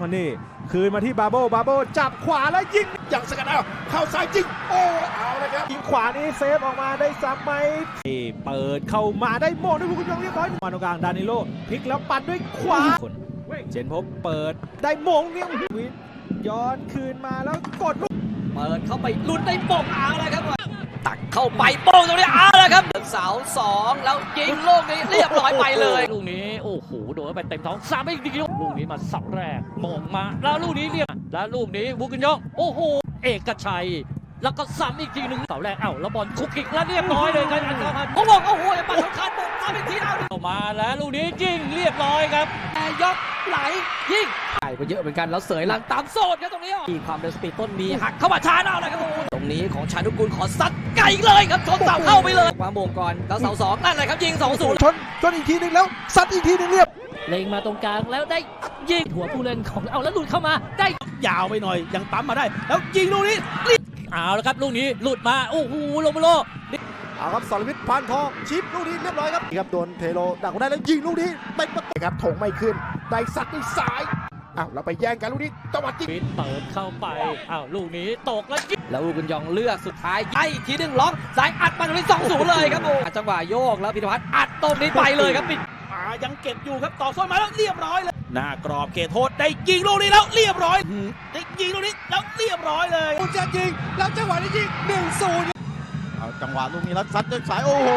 คนนี้คืนมาที่บาโบบาโบจับขวาแล้วยิงอย่างสกัดเอาเข้าซ้ายจริงโอ้เอาเลยครับยิงขวานี้เซฟออกมาได้ซ้ำไหมนี่เปิดเข้ามาได้โมงด้วยคุณผู้ชมเรียบร้อยมาตรงกลางดานิโลพลิกแล้วปัดด้วยขวาคนเจนพบเปิดได้โมงเนี่ยวินย้อนคืนมาแล้วกดลูกเปิดเข้าไปลุ้นในโป่งเอาเลยครับ ตักเข้าไปโป่งตรงนี้เอาเลยครับเสาสองแล้วยิงลูกนี้เรียบร้อยไปเลยลูกนี้โอ้โหโดนเข้าไปเต็มท้องสามไม่ดีลูกลูกนี้มาเสับแรกมงมาแล้วลูกนี้เรียกแล้วลูกนี้บุกินยองโอ้โหเอกชัยแล้วก็ซ้ำอีกทีหนึ่งเสาแรกเอ้าแล้วบอลคุกคิกแล้วเรียบร้อยเลยครับอันตรพันธ์ผมบอกโอ้โหปัดสำคัญบุกมาเป็นทีเอาเข้ามาแล้วลูกนี้ยิงเรียบร้อยครับแต่ยกไหลยิงใส่ไปเยอะเหมือนกันแล้วเสยหลังตามโซนครับตรงนี้มีความเร็วสปีดต้นมีหักเข้ามาชาร์จเอาเลยครับโอ้โหต รงนี้ของชานุกูลขอซัดไกลเลยครับชนเสาเข้าไปเลยวางโมงก่อนแล้วเสาสองนั่นแหละครับยิง2 0ชนชนอีกทีหนึงแล้วซัดอีกทีหนึงเรียบเล็งมาตรงกลางแล้วได้ยิงหัวผู้เล่นของเอาแล้วหลุดเข้ามาได้ยาวไปหน่อยยังปั๊มมาได้ แล้วยิงลูกนี้เอาแล้วครับลูกนี้หลุดมาโอ้โหโลโมโลเอาครับสรวิทย์พานทองชิปลูกนี้เรียบร้อยครับนี่ครับโดนเทโลดักได้แล้วยิงลูกนี้เป็นประตูครับถงไม่ขึ้นได้ซัดด้วยซ้าย อ้าวเราไปแย่งกันลูกนี้จังหวะจริงปิดเปิดเข้าไป อ้าวลูกนี้ตกแล้วยิงแล้วอูกุนยองเลือกสุดท้ายไอ้ทีหนึ่งล็อกสายอัดมาตรงนี้สองศูนย์เลยครับโอ้จังหวะโยกแล้วพิธพัฒน์อัดตรงนี้ไปเลยครับปิดอ่ายังเก็บอยู่ครับต่อโซนมาแล้วเรียบร้อยเลยหน้ากรอบเขตโทษได้ยิงลูกนี้แล้วเรียบร้อยหืมได้ยิงลูกนี้แล้วเรียบร้อยเลยจะยิงแล้วจังหวะนี้ยิง1-0เอาจังหวะลูกนี้แล้วซัดด้วยซ้ายโอ้โห